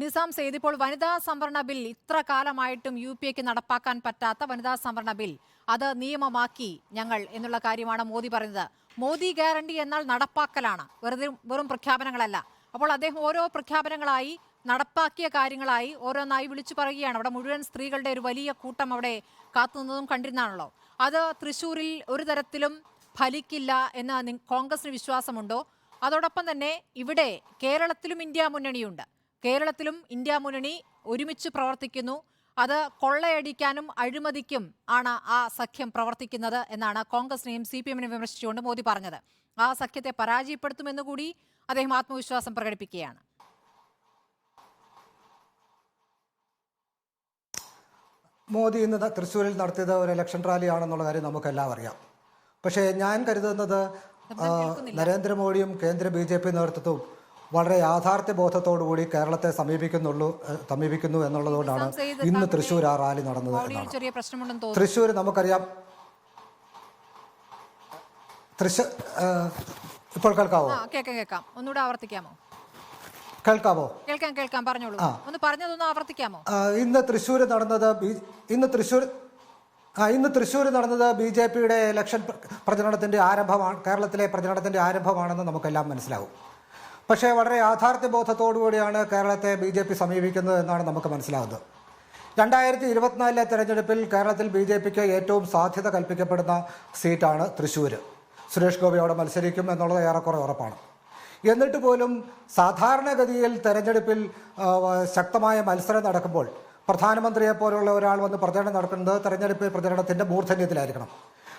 നിസാം സെയ്ദ് ഇപ്പോൾ വനിതാ സംവരണ ബിൽ ഇത്ര കാലമായിട്ടും യു പി എക്ക് നടപ്പാക്കാൻ പറ്റാത്ത വനിതാ സംവരണ ബിൽ. അത് നിയമമാക്കി ഞങ്ങൾ എന്നുള്ള കാര്യമാണ് മോദി പറയുന്നത്. മോദി ഗ്യാരണ്ടി എന്നാൽ നടപ്പാക്കലാണ്. വെറുതെ വെറും പ്രഖ്യാപനങ്ങളല്ല. അപ്പോൾ അദ്ദേഹം ഓരോ പ്രഖ്യാപനങ്ങളായി നടപ്പാക്കിയ കാര്യങ്ങളായി ഓരോന്നായി വിളിച്ചു പറയുകയാണ്. അവിടെ മുഴുവൻ സ്ത്രീകളുടെ ഒരു വലിയ കൂട്ടം അവിടെ കാത്തുനിന്നതും കണ്ടിരുന്നാണല്ലോ. അത് തൃശ്ശൂരിൽ ഒരു തരത്തിലും ഫലിക്കില്ല എന്ന് കോൺഗ്രസിന് വിശ്വാസമുണ്ടോ? അതോടൊപ്പം തന്നെ ഇവിടെ കേരളത്തിലും ഇന്ത്യ മുന്നണിയുണ്ട്. കേരളത്തിലും ഇന്ത്യ മുന്നണി ഒരുമിച്ച് പ്രവർത്തിക്കുന്നു. അത് കൊള്ളയടിക്കാനും അഴിമതിക്കും ആണ് ആ സഖ്യം പ്രവർത്തിക്കുന്നത് എന്നാണ് കോൺഗ്രസിനെയും സി പി എമ്മിനെയും വിമർശിച്ചുകൊണ്ട് മോദി പറഞ്ഞത്. ആ സഖ്യത്തെ പരാജയപ്പെടുത്തുമെന്ന് കൂടി അദ്ദേഹം ആത്മവിശ്വാസം പ്രകടിപ്പിക്കുകയാണ്. മോദി ഇന്ന് തൃശ്ശൂരിൽ നടത്തിയത് ഒരു ഇലക്ഷൻ റാലിയാണെന്നുള്ള കാര്യം നമുക്കെല്ലാം അറിയാം. പക്ഷേ ഞാൻ കരുതുന്നത് നരേന്ദ്രമോദിയും കേന്ദ്ര ബി ജെ പി നേതൃത്വവും വളരെ യാഥാർത്ഥ്യ ബോധത്തോടുകൂടി കേരളത്തെ സമീപിക്കുന്നുള്ളൂ സമീപിക്കുന്നു എന്നുള്ളതുകൊണ്ടാണ് ഇന്ന് തൃശ്ശൂർ ആ റാലി നടന്നത് എന്നാണ്. തൃശ്ശൂർ നമുക്കറിയാം. തൃശ്ശൂർ ഇപ്പോൾ കേൾക്കാവോ? കേൾക്കാം കേൾക്കാം ഒന്നുകൂടെ ആവർത്തിക്കാമോ? കേൾക്കാമോ കേൾക്കാം കേൾക്കാം. പറഞ്ഞോളൂ. ഒന്ന് പറഞ്ഞതൊന്ന് ആവർത്തിക്കാമോ? ഇന്ന് തൃശ്ശൂർ നടന്നത് ഇന്ന് തൃശ്ശൂർ ആ ഇന്ന് തൃശ്ശൂർ നടന്നത് ബി ജെ പിയുടെ ഇലക്ഷൻ പ്രചരണത്തിന്റെ പ്രചരണത്തിന്റെ ആരംഭമാണ് കേരളത്തിലെ പ്രചരണത്തിന്റെ ആരംഭമാണെന്ന് നമുക്കെല്ലാം മനസ്സിലാവും. പക്ഷേ വളരെ യാഥാർത്ഥ്യ ബോധത്തോടുകൂടിയാണ് കേരളത്തെ ബി ജെ പി സമീപിക്കുന്നത് എന്നാണ് നമുക്ക് മനസ്സിലാകുന്നത് രണ്ടായിരത്തി ഇരുപത്തിനാലിലെ തെരഞ്ഞെടുപ്പിൽ കേരളത്തിൽ ബി ജെ പിക്ക് ഏറ്റവും സാധ്യത കൽപ്പിക്കപ്പെടുന്ന സീറ്റാണ് തൃശ്ശൂർ സുരേഷ് ഗോപി അവിടെ മത്സരിക്കും എന്നുള്ളത് ഏറെക്കുറെ ഉറപ്പാണ്. എന്നിട്ട് പോലും സാധാരണഗതിയിൽ തെരഞ്ഞെടുപ്പിൽ ശക്തമായ മത്സരം നടക്കുമ്പോൾ പ്രധാനമന്ത്രിയെ പോലുള്ള ഒരാൾ വന്ന് പ്രചരണം നടക്കുന്നത് തെരഞ്ഞെടുപ്പ് പ്രചരണത്തിന്റെ മൂർധന്യത്തിലായിരിക്കണം.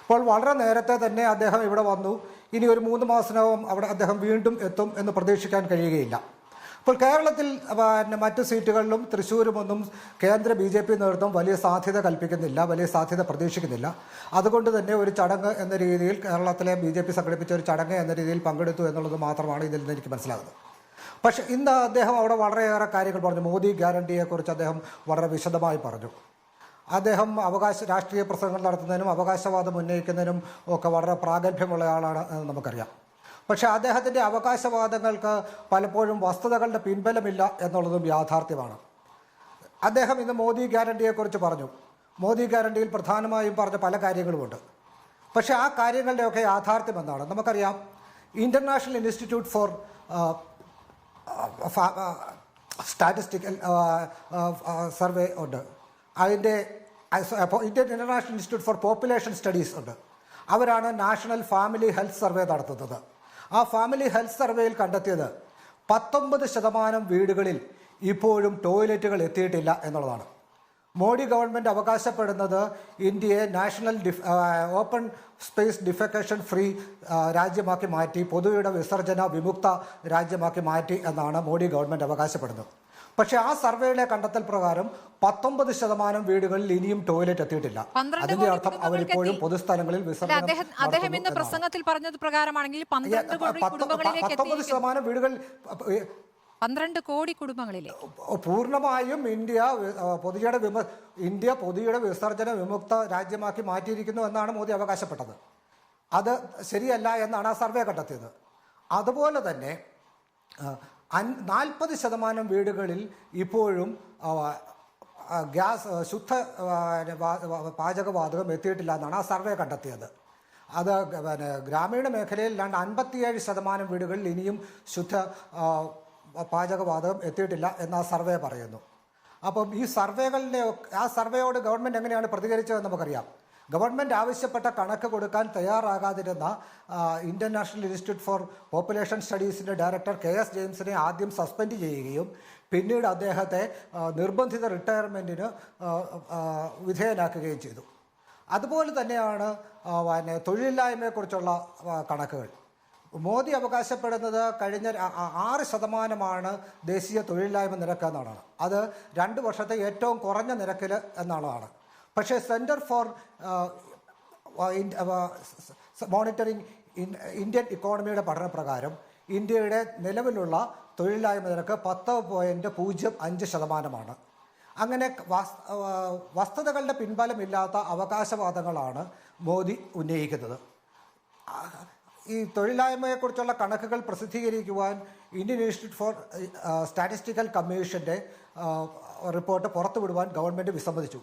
അപ്പോൾ വളരെ നേരത്തെ തന്നെ അദ്ദേഹം ഇവിടെ വന്നു. ഇനി ഒരു മൂന്ന് മാസത്തിനകം അവിടെ അദ്ദേഹം വീണ്ടും എത്തും എന്ന് പ്രതീക്ഷിക്കാൻ കഴിയുകയില്ല. അപ്പോൾ കേരളത്തിൽ പിന്നെ മറ്റു സീറ്റുകളിലും തൃശ്ശൂരുമൊന്നും കേന്ദ്ര ബി ജെ പി നേതൃത്വം വലിയ സാധ്യത കൽപ്പിക്കുന്നില്ല വലിയ സാധ്യത പ്രതീക്ഷിക്കുന്നില്ല. അതുകൊണ്ട് തന്നെ ഒരു ചടങ്ങ് എന്ന രീതിയിൽ കേരളത്തിലെ ബി ജെ പി സംഘടിപ്പിച്ച ഒരു ചടങ്ങ് എന്ന രീതിയിൽ പങ്കെടുത്തു എന്നുള്ളത് മാത്രമാണ് ഇതിൽ നിന്ന് എനിക്ക് മനസ്സിലാകുന്നത്. പക്ഷേ ഇന്ന് അദ്ദേഹം അവിടെ വളരെയേറെ കാര്യങ്ങൾ പറഞ്ഞു. മോദി ഗ്യാരണ്ടിയെക്കുറിച്ച് അദ്ദേഹം വളരെ വിശദമായി പറഞ്ഞു. അദ്ദേഹം അവകാശ രാഷ്ട്രീയ പ്രസംഗങ്ങൾ നടത്തുന്നതിനും അവകാശവാദം ഉന്നയിക്കുന്നതിനും ഒക്കെ വളരെ പ്രാഗൽഭ്യമുള്ള ആളാണ് എന്ന് നമുക്കറിയാം. പക്ഷെ അദ്ദേഹത്തിന്റെ അവകാശവാദങ്ങൾക്ക് പലപ്പോഴും വസ്തുതകളുടെ പിൻബലമില്ല എന്നുള്ളതും യാഥാർത്ഥ്യമാണ്. അദ്ദേഹം ഇന്ന് മോദി ഗ്യാരണ്ടിയെക്കുറിച്ച് പറഞ്ഞു. മോദി ഗ്യാരണ്ടിയിൽ പ്രധാനമായും പറഞ്ഞ പല കാര്യങ്ങളുമുണ്ട്. പക്ഷേ ആ കാര്യങ്ങളുടെയൊക്കെ യാഥാർത്ഥ്യം എന്താണ്? നമുക്കറിയാം international institute for statistical survey ഉണ്ട്. അതിന്റെ Indian international institute for population studies ഉണ്ട്. അവരാണ് നാഷണൽ ഫാമിലി ഹെൽത്ത് സർവേ നടത്തുന്നത്. ആ ഫാമിലി ഹെൽത്ത് സർവേയിൽ കണ്ടെത്തിയത് പത്തൊമ്പത് ശതമാനം വീടുകളിൽ ഇപ്പോഴും ടോയ്ലറ്റുകൾ എത്തിയിട്ടില്ല എന്നുള്ളതാണ്. മോഡി ഗവൺമെന്റ് അവകാശപ്പെടുന്നത് ഇന്ത്യയെ നാഷണൽ ഡിഫ് ഓപ്പൺ സ്പേസ് ഡിഫെക്കേഷൻ ഫ്രീ രാജ്യമാക്കി മാറ്റി പൊതുയുടെ വിസർജന വിമുക്ത രാജ്യമാക്കി മാറ്റി എന്നാണ് മോഡി ഗവൺമെന്റ് അവകാശപ്പെടുന്നത്. പക്ഷേ ആ സർവേയിലെ കണ്ടെത്തൽ പ്രകാരം പത്തൊമ്പത് ശതമാനം വീടുകളിൽ ഇനിയും ടോയ്ലറ്റ് എത്തിയിട്ടില്ല. അതിന്റെ അർത്ഥം അവർ അവരിപ്പോഴും പൊതുസ്ഥലങ്ങളിൽ അദ്ദേഹം ഇന്ന് പ്രസംഗത്തിൽ പറഞ്ഞത് പ്രകാരമാണെങ്കിൽ പത്തൊമ്പത് ശതമാനം വീടുകൾ പന്ത്രണ്ട് കോടി കുടുംബങ്ങളിലെ പൂർണമായും ഇന്ത്യ പൊതുജയുടെ വിമ ഇന്ത്യ പൊതുയുടെ വിസർജന വിമുക്ത രാജ്യമാക്കി മാറ്റിയിരിക്കുന്നു എന്നാണ് മോദി അവകാശപ്പെട്ടത്. അത് ശരിയല്ല എന്നാണ് ആ സർവേ കണ്ടെത്തിയത്. അതുപോലെ തന്നെ നാൽപ്പത് ശതമാനം വീടുകളിൽ ഇപ്പോഴും ഗ്യാസ് ശുദ്ധ പാചകവാതകം എത്തിയിട്ടില്ല എന്നാണ് ആ സർവേ കണ്ടെത്തിയത്. അത് പിന്നെ ഗ്രാമീണ മേഖലയിൽ രണ്ട് അൻപത്തിയേഴ് ശതമാനം വീടുകളിൽ ഇനിയും ശുദ്ധ പാചകവാതകം എത്തിയിട്ടില്ല എന്ന് ആ സർവേ പറയുന്നു. അപ്പം ഈ സർവേകളിലെ ആ സർവേയോട് ഗവൺമെന്റ് എങ്ങനെയാണ് പ്രതികരിച്ചതെന്ന് നമുക്കറിയാം. ഗവൺമെന്റ് ആവശ്യപ്പെട്ട കണക്ക് കൊടുക്കാൻ തയ്യാറാകാതിരുന്ന Indian national institute for population സ്റ്റഡീസിന്റെ director K S ജെയിംസിനെ ആദ്യം സസ്പെൻഡ് ചെയ്യുകയും പിന്നീട് അദ്ദേഹത്തെ നിർബന്ധിത റിട്ടയർമെന്റിന് വിധേയനാക്കുകയും ചെയ്തു. അതുപോലെ തന്നെയാണ് പിന്നെ തൊഴിലില്ലായ്മയെക്കുറിച്ചുള്ള കണക്കുകൾ. മോദി അവകാശപ്പെടുന്നത് കഴിഞ്ഞ ആറ് ശതമാനമാണ് ദേശീയ തൊഴിലില്ലായ്മ നിരക്ക് എന്നാണ് അത് രണ്ട് വർഷത്തെ ഏറ്റവും കുറഞ്ഞ നിരക്കിൽ എന്നുള്ളതാണ്. പക്ഷേ സെന്റർ ഫോർ മോണിറ്ററിംഗ് ഇന്ത്യൻ ഇക്കോണമിയുടെ പഠനപ്രകാരം ഇന്ത്യയുടെ നിലവിലുള്ള തൊഴിലില്ലായ്മ നിരക്ക് പത്ത് പോയിന്റ് പൂജ്യം അഞ്ച് ശതമാനമാണ്. അങ്ങനെ വസ്- വസ്തുതകളുടെ പിൻബലമില്ലാത്ത അവകാശവാദങ്ങളാണ് മോദി ഉന്നയിക്കുന്നത്. ഈ തൊഴിലില്ലായ്മയെക്കുറിച്ചുള്ള കണക്കുകൾ പ്രസിദ്ധീകരിക്കുവാൻ ഇന്ത്യൻ ഇൻസ്റ്റിറ്റ്യൂട്ട് ഫോർ സ്റ്റാറ്റിസ്റ്റിക്കൽ കമ്മീഷന്റെ റിപ്പോർട്ട് പുറത്തുവിടുവാൻ ഗവൺമെന്റ് വിസമ്മതിച്ചു.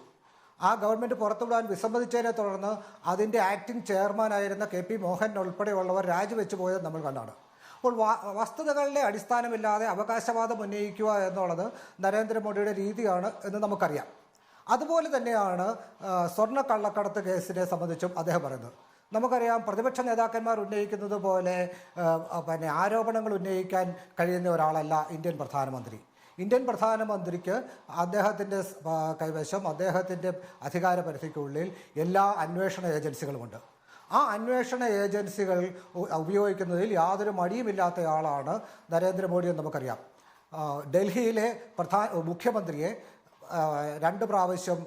ആ ഗവൺമെന്റ് പുറത്തുവിടാൻ വിസമ്മതിച്ചതിനെ തുടർന്ന് അതിന്റെ ആക്ടിംഗ് ചെയർമാനായിരുന്ന കെ പി മോഹൻ ഉൾപ്പെടെയുള്ളവർ രാജിവെച്ചു പോയത് നമ്മൾ കണ്ടാണ്. അപ്പോൾ വസ്തുതകളുടെ അടിസ്ഥാനമില്ലാതെ അവകാശവാദം ഉന്നയിക്കുക എന്നുള്ളത് നരേന്ദ്രമോദിയുടെ രീതിയാണ് എന്ന് നമുക്കറിയാം. അതുപോലെ തന്നെയാണ് സ്വർണ കള്ളക്കടത്ത് കേസിനെ സംബന്ധിച്ചും അദ്ദേഹം പറയുന്നത്. നമുക്കറിയാം പ്രതിപക്ഷ നേതാക്കന്മാർ ഉന്നയിക്കുന്നത് പോലെ പിന്നെ ആരോപണങ്ങൾ ഉന്നയിക്കാൻ കഴിയുന്ന ഒരാളല്ല ഇന്ത്യൻ പ്രധാനമന്ത്രി. ഇന്ത്യൻ പ്രധാനമന്ത്രിക്ക് അദ്ദേഹത്തിന്റെ കൈവശം അദ്ദേഹത്തിന്റെ അധികാര പരിധിക്കുള്ളിൽ എല്ലാ അന്വേഷണ ഏജൻസികളുമുണ്ട്. ആ അന്വേഷണ ഏജൻസികൾ ഉപയോഗിക്കുന്നതിൽ യാതൊരു മടിയുമില്ലാത്തയാളാണ് നരേന്ദ്രമോദി എന്ന് നമുക്കറിയാം. ഡൽഹിയിലെ പ്രധാന മുഖ്യമന്ത്രിയെ രണ്ട് പ്രാവശ്യം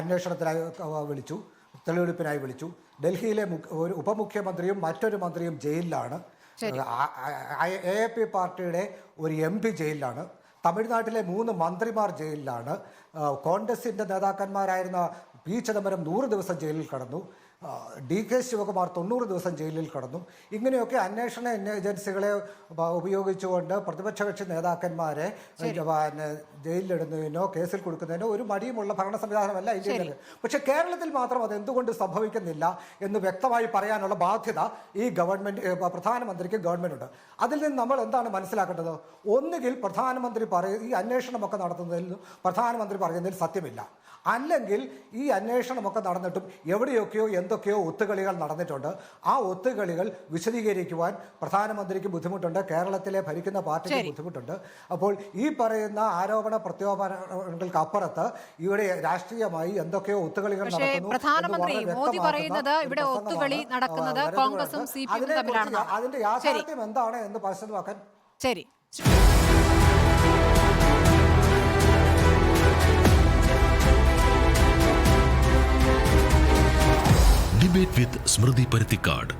അന്വേഷണത്തിനായി വിളിച്ചു തെളിവെടുപ്പിനായി വിളിച്ചു. ഡൽഹിയിലെ ഒരു ഉപമുഖ്യമന്ത്രിയും മറ്റൊരു മന്ത്രിയും ജയിലിലാണ്. എ പി പാർട്ടിയുടെ ഒരു എം പി ജയിലിലാണ്. തമിഴ്നാട്ടിലെ മൂന്ന് മന്ത്രിമാർ ജയിലിലാണ്. കോൺഗ്രസിന്റെ നേതാക്കന്മാരായിരുന്ന പി ചിദംബരം നൂറ് ദിവസം ജയിലിൽ കടന്നു. ഡി കെ ശിവകുമാർ തൊണ്ണൂറ് ദിവസം ജയിലിൽ കടന്നു. ഇങ്ങനെയൊക്കെ അന്വേഷണ ഏജൻസികളെ ഉപയോഗിച്ചുകൊണ്ട് പ്രതിപക്ഷ കക്ഷി നേതാക്കന്മാരെ പിന്നെ ജയിലിലിടുന്നതിനോ കേസിൽ കൊടുക്കുന്നതിനോ ഒരു മടിയുമുള്ള ഭരണ സംവിധാനമല്ല ഇന്ത്യയിൽ പക്ഷെ കേരളത്തിൽ മാത്രം അത് എന്തുകൊണ്ട് സംഭവിക്കുന്നില്ല എന്ന് വ്യക്തമായി പറയാനുള്ള ബാധ്യത ഈ ഗവൺമെന്റ് പ്രധാനമന്ത്രിക്ക് ഗവൺമെന്റ് ഉണ്ട് അതിൽ നിന്ന് നമ്മൾ എന്താണ് മനസ്സിലാക്കേണ്ടത്? ഒന്നുകിൽ പ്രധാനമന്ത്രി പറയ ഈ അന്വേഷണമൊക്കെ നടത്തുന്നതിൽ പ്രധാനമന്ത്രി പറയുന്നതിൽ സത്യമില്ല. അല്ലെങ്കിൽ ഈ അന്വേഷണമൊക്കെ നടന്നിട്ടും എവിടെയൊക്കെയോ എന്തൊക്കെയോ ഒത്തുകളികൾ നടന്നിട്ടുണ്ട്. ആ ഒത്തുകളികൾ വിശദീകരിക്കുവാൻ പ്രധാനമന്ത്രിക്ക് ബുദ്ധിമുട്ടുണ്ട്. കേരളത്തിലെ ഭരിക്കുന്ന പാർട്ടിക്ക് ബുദ്ധിമുട്ടുണ്ട്. അപ്പോൾ ഈ പറയുന്ന ആരോപണ പ്രത്യാപനങ്ങൾക്ക് അപ്പുറത്ത് ഇവിടെ രാഷ്ട്രീയമായി എന്തൊക്കെയോ ഒത്തുകളികൾ നടക്കുന്നു പ്രധാനമന്ത്രി മോദി പറയുന്നത് ഇവിടെ പ്രസംഗമാണ്, ഒത്തുകളി നടക്കുന്നത് കോൺഗ്രസും. C P. അതിന്റെ യാഥാർത്ഥ്യം എന്താണ് എന്ന് പരിശോധിക്കാൻ ശരി. ഡിബേറ്റ് വിത്ത് സ്മൃതി പരുത്തിക്കാട്